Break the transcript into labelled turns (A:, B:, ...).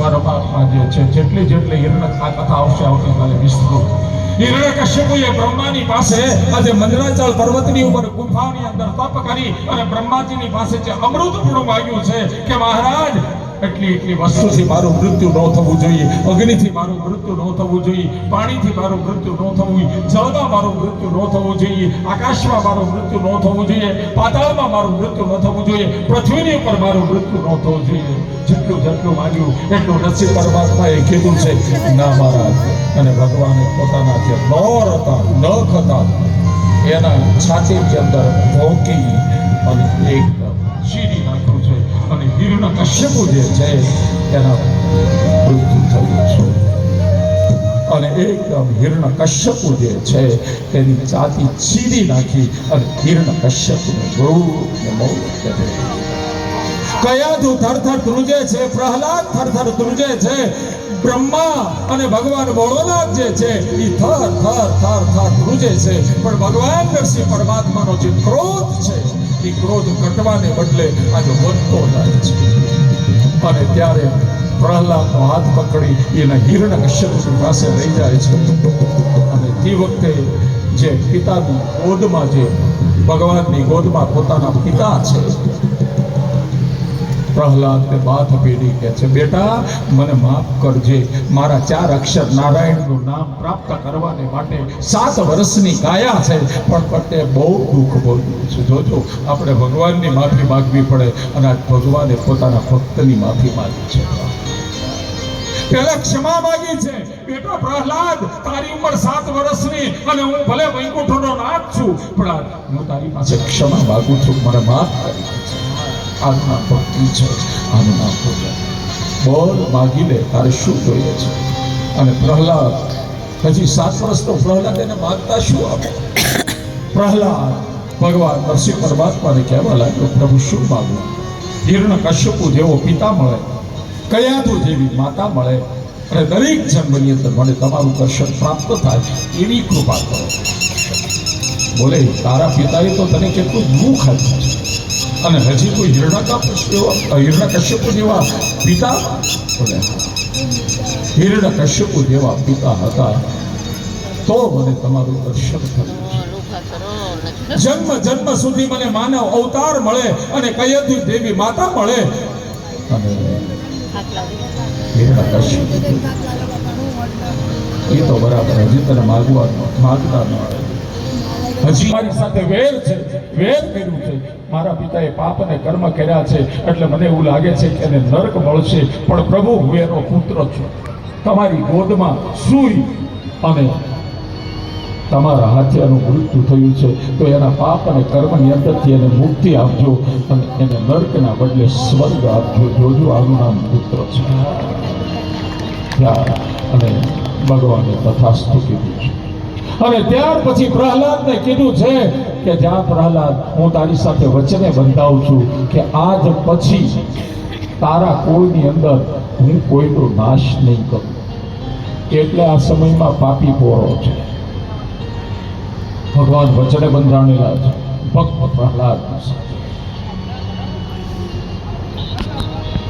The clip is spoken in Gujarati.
A: પરમાત્મા જે છે. જેટલી જેટલી હિરણ આ કથા આવશે આવતીકાલે વિસ્તૃત. હિરણ્યકશ્યપુએ બ્રહ્માની પાસે આજે મંદરાચલ પર્વતની ઉપર ગુફાની અંદર તપ કરી અને બ્રહ્માજીની પાસે જે અમૃત પૂરું માગ્યું છે, કે મહારાજ એટલી એટલી વસ્તુથી મારું મૃત્યુ ન થવું જોઈએ. અગ્નિથી મારું મૃત્યુ ન થવું જોઈએ. પાણીથી મારું મૃત્યુ ન થવું જોઈએ. જળમાં મારું મૃત્યુ ન થવું જોઈએ. આકાશમાં મારું મૃત્યુ ન થવું જોઈએ. પાતાળમાં મારું મૃત્યુ ન થવું જોઈએ. પૃથ્વીની ઉપર મારું મૃત્યુ ન થવું જોઈએ. જેટલું જેટલું માગ્યું, એટલું નસીબ પરમાત્માએ કીધું છે. ના મહારાજ. અને ભગવાને પોતાના જે નોર હતા, નખ હતા, એના છાતીની અંદર ભોંકી અને એકદમ અને કશ્યપુ જે છે એના મૃત્યુ થયું છે અને એકદમ હિરણ કશ્યપુ જે છે એની જાતિ ચીરી નાખી અને હિરણ કશ્યપુને બહુ ને બહુ કર્યો. કયાધુ થરથર ધ્રુજે છે પ્રહલાદ થરથર ધ્રુજે છે બ્રહ્મા અને ભગવાન ભોળોનાથ જે છે એ થર થર થર થર ધ્રુજે છે પણ ભગવાન નરસિંહ પરમાત્માનો જે ક્રોધ છે એ ક્રોધ ઘટવાને બદલે આજે વધતો જાય છે. અને ત્યારે પ્રહલાદનો હાથ પકડી એના હિરણ કશ્યપની પાસે લઈ જાય છે. અને તે વખતે જે પિતાની ગોદમાં જે ભગવાનની ગોદમાં પોતાના પિતા છે પ્રહલાદને બાથ પેઢી કહે છે, બેટા, મને માફ કરજે. મારા ચાર અક્ષર નારાયણનું નામ પ્રાપ્ત કરવાને માટે સાત વર્ષની કાયા છે, પણ પટ્ટે બહુ દુઃખ બોલ્યું છે. જોજો, આપણે ભગવાનની માફી માગવી પડે અને આજ ભગવાને પોતાના ભક્તની માફી માગી છે. પેલા ક્ષમા માગી છે. બેટા, પ્રહલાદ, તારી ઉંમર સાત વર્ષની અને હું ભલે વૈકુંઠનો નાથ છું, પણ હું તારી પાસે ક્ષમા માંગુ છું. મને માફ કરી નામ ભક્તિ છે આજના પૂજન. બોલ, માગી લે, તારે શું જોઈએ છે? અને પ્રહલાદ, હજી સાત વર્ષનો પ્રહલાદ એને માગતા શું આપે? પ્રહલાદ, ભગવાન નરસિંહ પરમાત્માને કહેવા લાગ્યો, પ્રભુ, શું માગું? હિરણ કશ્યપુ જેવો પિતા મળે કયાદુ જેવી માતા મળે, અને દરેક જન્મની અંદર મને તમારું દર્શન પ્રાપ્ત થાય એવી કૃપા કરો. બોલે, તારા પિતાએ તો તને કેટલું દુઃખ આપ્યું છે. અને હજી કોઈ હિરણ્યકશ્યપ હિરણ્યકશ્યપુ જેવા પિતા બોલે હિરણ્યકશ્યપુ જેવા પિતા હતા. તો મને તમારું દર્શન થયું જન્મ જન્મ સુધી મને માનવ અવતાર મળે અને કયદી દેવી માતા મળે. અને હિરણ્યકશ્યપ એ તો બરાબર, હજી તને માગવા માગતા ન આવે હજી મારી સાથે વેર છે, વેર કર્યું છે. મારા પિતાએ પાપ અને કર્મ કર્યા છે, એટલે મને એવું લાગે છે કે એને નરક મળશે. પણ પ્રભુ, હું એનો પુત્ર છું. તમારી ગોદમાં સૂઈ અને તમારા હાથે એનું મૃત્યુ થયું છે, તો એના પાપ અને કર્મની અંદરથી એને મુક્તિ આપજો અને એને નર્કના બદલે સ્વર્ગ આપજો. જોજો, આનું નામ પુત્ર છે. અને ભગવાને તથાસ્તુ કીધું છે. અને ત્યાર પછી પ્રહલાદને કીધું છે કે જ્યાં પ્રહલાદ, હું તારી સાથે વચને બંધાવું છું કે આજ પછી તારા કોઈની અંદર હું કોઈનો નાશ નહીં કરું. એટલે આ સમયમાં પાપી પોરો છે. ભગવાન વચને બંધાણેલા છે. ભક્ત પ્રહલાદ